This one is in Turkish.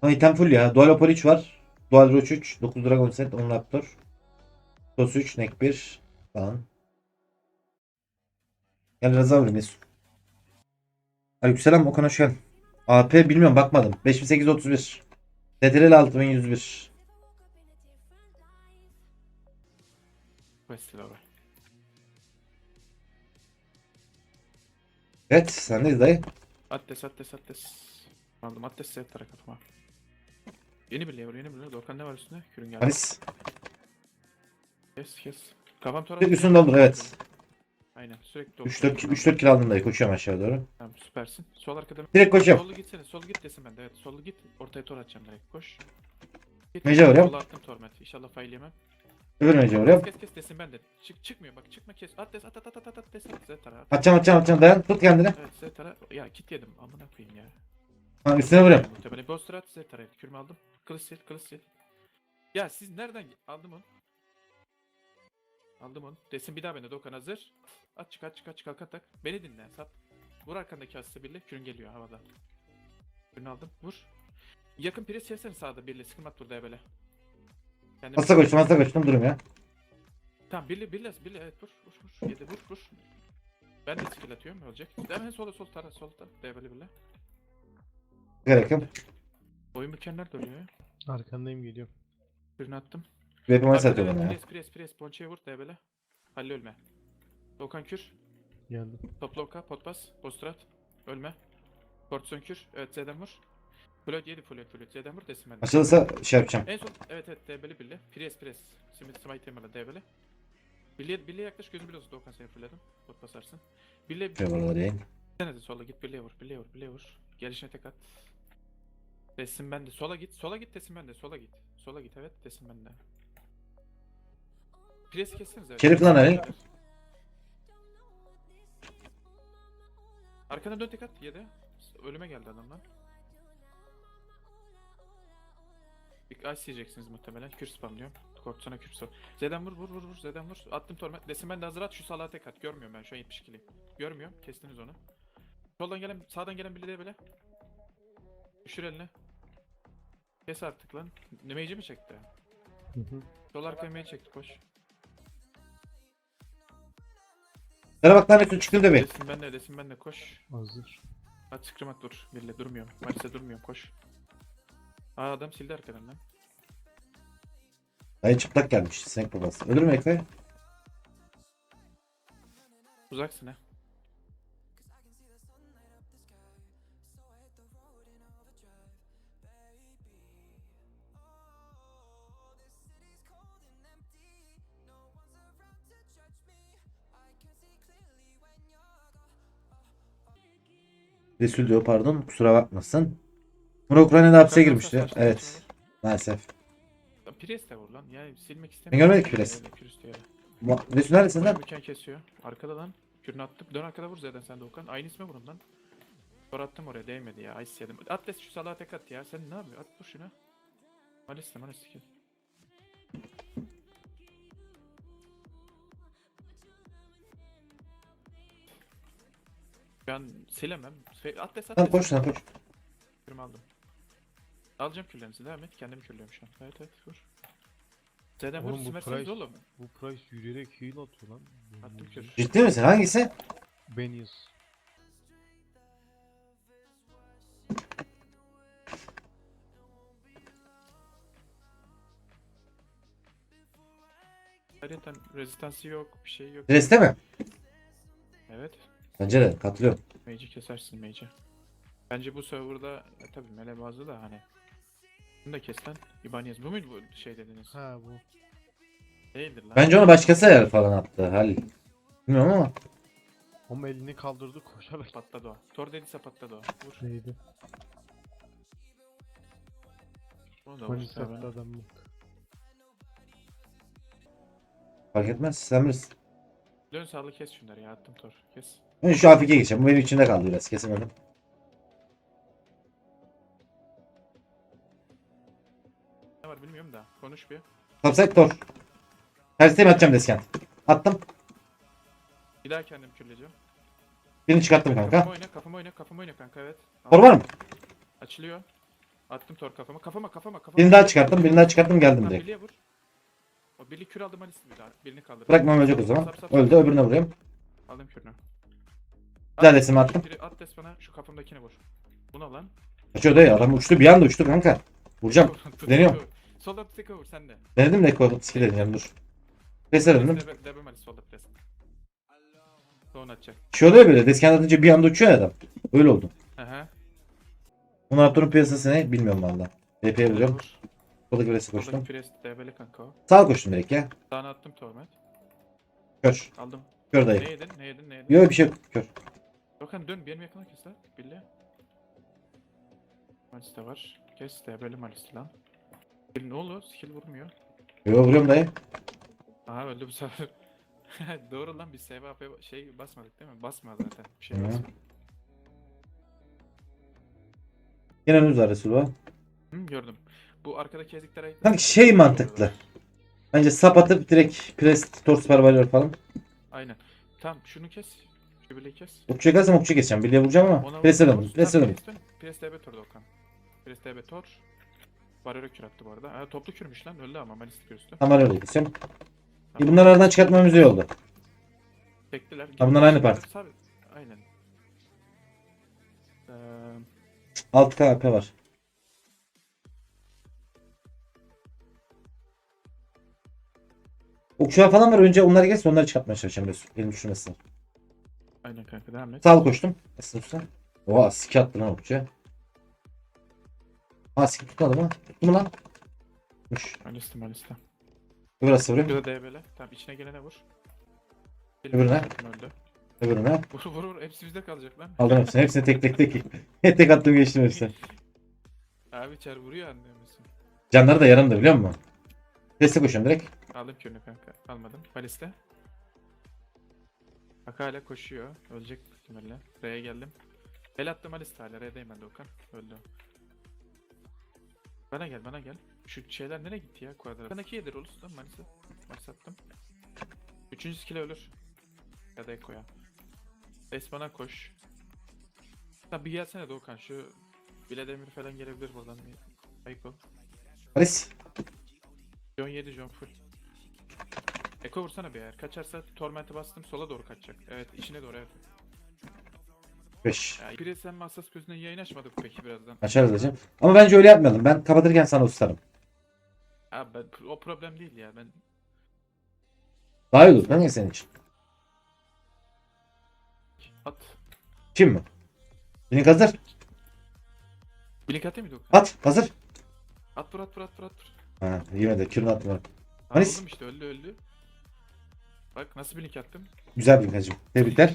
Ha item full ya. Dual Opal 3 var. Dual Roach 3. 9 Dragon Set. 10 Raptor. Tos 3. Nek 1. Falan. Gel Raza vurayım Mesut. Aleykümselam Okan hoş geldin. AP bilmiyorum bakmadım. 5831. TTRL 6101. Vesile abi. Evet sendeyiz dayı. Attes attes attes. Aldım attes set tara kafama. Yeni bir lever yeni bir lever. Dokan ne var üstünde? Kürün geldi. Halis. Kes kes. Kafam tora. Üstünde olur evet. Aynen sürekli doldu. 3-4 3-4 kill aldım dayı. Koşuyorum aşağı doğru. Tamam süpersin. Sol arkada. Direkt koşuyorum. Sollu gitsene. Sol git desin ben de. Evet sollu git. Ortaya tor atacağım direkt. Koş. Git. Mece var ya. Sola attım torment. İnşallah fail yemem. Öbür mece oraya. Kes kes kes desin ben de. Çık çıkmıyor bak çıkma kes. At des at at at at at at des at Z tara. at. Atacağım atacağım atacağım dayan. Tut kendini. Evet Z tara. Ya kit yedim. Amına koyayım ya. Ha, üstüne vuruyorum. Muhtemelen Boster at Z tara. Kürümü aldım. Kılıç sil kılıç sil. Ya siz nereden aldım onu? Aldım onu. Desin bir daha bende Dokan hazır. At çık at çık at çık kalk at tak. Beni dinle sat. Vur arkandaki hasta birle. Kürün geliyor havada. Kürünü aldım. Vur. Yakın pres çevirsene sağda birle. Sıkım at burada böyle. Kendimi- Hasta koştum hasta koştum durum ya. Tamam birle birle birle evet vur vur vur. Yedi vur vur. Ben de skill atıyorum olacak. Hemen sola sol tara sol tara. Develi birle. Gerek yok. Oyun mükemmel dönüyor ya. Arkandayım geliyorum. Kürünü attım. Arkada satıyor bana ya. Pres pres pres. Ponçaya vur devele. Halle ölme. Dokan kür. Geldim. Topla oka, potbas, postrat, ölme. Portson kür, evet Z'den vur. Floyd yedi Floyd Floyd, Z'den vur desin bende. Açılırsa şey yapacağım. En son, evet evet DB'li birli. Pres pres. Simit smite temerle DB'li. Birliğe, birliğe yaklaş gözüm biraz Doğukan seni fırladım. Pot basarsın. Birliğe, Şey buraları yayın. sen de sola git birliğe vur, birliğe vur, birliğe vur. Gelişine tek at. Desin bende. Sola git, sola git desin bende. Sola git. Sola git evet desin bende. Pres kesseniz evet. Şerif lan Ali. Arkana dön tek at yedi. Ölüme geldi adam lan. Bir ice yiyeceksiniz muhtemelen. Kür spamlıyorum. Korksana kür spam. Z'den vur vur vur vur Z'den vur. Attım torment. Desin ben de hazır at şu salağa tek at. Görmüyorum ben şu an 72'liyim. Görmüyorum. Kestiniz onu. Soldan gelen sağdan gelen biri de böyle. Düşür eline. Kes artık lan. Ne mage'i mi çekti? Hı hı. Sol arkaya mage çekti koş. Sana bak lan Mesut çıktı da bir. Desin ben de desin ben de koş. Hazır. At scrim at dur. Birle durmuyorum. Maalesef durmuyorum koş. Aa adam sildi arkadan lan. Dayı çıplak gelmiş. Sinek babası. Ölür mü Eko'ya? Uzaksın ha. Resul diyor pardon. Kusura bakmasın. Bunu Ukrayna'da hapse girmişti. Evet. Maalesef. Lan Pires de vur lan. Ya silmek Ben istemiyorum. görmedik Pires. Diyor. Ma- Resul neredesin lan? Mükemmel kesiyor. Arkada lan. Kürünü attım. Dön arkada vur zaten sen de Okan. Aynı isme vurun lan. Sonra attım oraya değmedi ya. Ice yedim. At des şu salağa tek at ya. Sen ne yapıyorsun? At vur şuna. Maalesef maalesef. Ben silemem. Se- At des at Tamam des. koş sen koş. Kürümü aldım. Alacağım küllerinizi devam et. Kendimi küllüyorum şu an. Evet evet vur. Z'den vur Oğlum bu simerseniz price- oğlum. Bu price yürüyerek heal atıyor lan. Attım kür. Ciddi misin? Hangisi? Benius. Ayrıca rezistansı yok, bir şey yok. Reste mi? Evet. Bence de katılıyorum. Mage'i kesersin Mage'i. Bence bu serverda e, tabii mele bazı da hani bunu da kes lan. İbanez. Bu muydu bu şey dediniz? Ha bu. Değildir lan. Bence onu başkası ayar falan attı. Halil. Bilmiyorum ama. Ama elini kaldırdı koşarak. patladı o. Tor dediyse patladı o. Vur. Neydi? Onu da vur. Tony tabii. sattı adam yok. Fark etmez. Sen bilirsin. Dön sağlı kes şunları ya. Attım Tor. Kes. Ben şu AFK'ye geçeceğim. Bu benim içimde kaldı biraz. Kesemedim. Ne var bilmiyorum da. Konuş bir. Topside Thor. Tersteyim atacağım desken. Attım. Bir daha kendim külleyeceğim. Birini çıkarttım kanka. oyna, kafamı oyna, kafamı oyna kanka evet. Thor var mı? Açılıyor. Attım tor kafama. Kafama kafama kafama. Birini daha çıkarttım. Birini daha çıkarttım geldim Tamam, direkt. birliğe vur. O birliği kür aldım Alice'i bir daha. Birini kaldır. Bırakmam ölecek o zaman. sap, sap, Öldü sap. öbürüne vuruyorum. Aldım kürünü. Desimi attım. Biri at des bana şu kafamdakini vur. Buna lan. Kaçıyor dayı adam uçtu bir anda uçtu kanka. Vuracağım. Deniyorum. Solda tek vur sen de. Denedim de Eko skill deneyeceğim dur. Pres'e döndüm. Debe, debe Alice solda pres. Son atacak. Şey oluyor böyle desken atınca bir anda uçuyor ya adam. Öyle oldu. Aha. Bunun Raptor'un piyasası ne bilmiyorum valla. DP'ye vuruyorum. Vur. Soldaki Soldaki koştum. pres debeli kanka o. Sağa koştum direkt ya. Sağına attım torment. Kör. Aldım. Kör Ne dayı. yedin? Ne yedin? Ne yedin? Yok bir şey yok. Kör. Dokan dön benim yakına kes lan. Billy. Malis de var. Kes debeli Malis lan. Bill ne oldu? Skill vurmuyor. Yok vuruyorum dayı. Aha öldü bu sefer. Doğru lan biz SVP şey basmadık değil mi? Basma zaten. Bir şey Hı. basma. Yine önümüz var Resulullah. Hı, gördüm. Bu arkadaki eziklere... Kanka şey mantıklı. Bence sap atıp direkt pres torс parvalıyor falan. Aynen. Tamam şunu kes. Şu kes. Okçuya kalsam okçuya keseceğim. Birliğe vuracağım ama. Ona Pres'e vur, döndüm. vur. Pres'e Tamam, döndüm. Pres dön. Pres DB tor Dokan. Pres DB tor. Varyo'ya kür attı bu arada. Ha, toplu kürmüş lan. Öldü ama Malis kür üstü. Tamam öyle kesiyorum. Tamam. E bunları aradan çıkartmamız iyi oldu. Çektiler. Ha, bunlar aynı parti. Aynen. Ee, 6 KP var. Okçular falan var. Önce onları kes onları çıkartmaya çalışacağım Resul. Elim düşürmesin. aynen kanka devam et. Sağ ol koştum. Esra usta. Oha siki attı lan okçuya. Ha siki tutmadı mı? Tuttu mu lan? Tutmuş. Malis'te Malis'te. Öbür vuruyor. Bir de DB'le. Tamam içine gelene vur. Öbürüne? Öldü. Öbürüne. Vur vur vur. Hepsi bizde kalacak lan. Aldım hepsini. Hepsini tek tek tek. tek tek attım geçtim hepsini. Abi içer vuruyor anlıyorsun. Canları da yarımdı biliyor musun? Destek koşuyorum direkt. Aldım kürünü kanka. Almadım. Malis'te. Bak hala koşuyor. Ölecek muhtemelen. R'ye geldim. El attım Malis'te hala. R'deyim ben de Okan. Öldü. Bana gel bana gel. Şu şeyler nereye gitti ya kuadrat? Sana yedir olursa lan Malis'e. Malis attım. Üçüncü skill ölür. Ya da Eko'ya. Esman'a koş. Ha bir gelsene Doğukan şu Bile Demir falan gelebilir buradan. Eko. Paris. John 7 John full. Eko vursana bir eğer. Kaçarsa Torment'e bastım sola doğru kaçacak. Evet içine doğru evet. 5. Ya, biri sen hassas gözüne yayın açmadık peki birazdan. Açarız hocam. Ama bence öyle yapmayalım. Ben kapatırken sana ustarım. Abi ben, o problem değil ya ben Daha iyi olur kanka senin için. at. Kim mi? Link hazır. Blink atayım mı Doğukan? At. Hazır. At vur at vur at vur at vur. Ha, yemedi. Kürünü attım. bana. Tamam, Malis. oğlum işte öldü öldü. Bak nasıl blink attım. Güzel bir hacım. Tebrikler.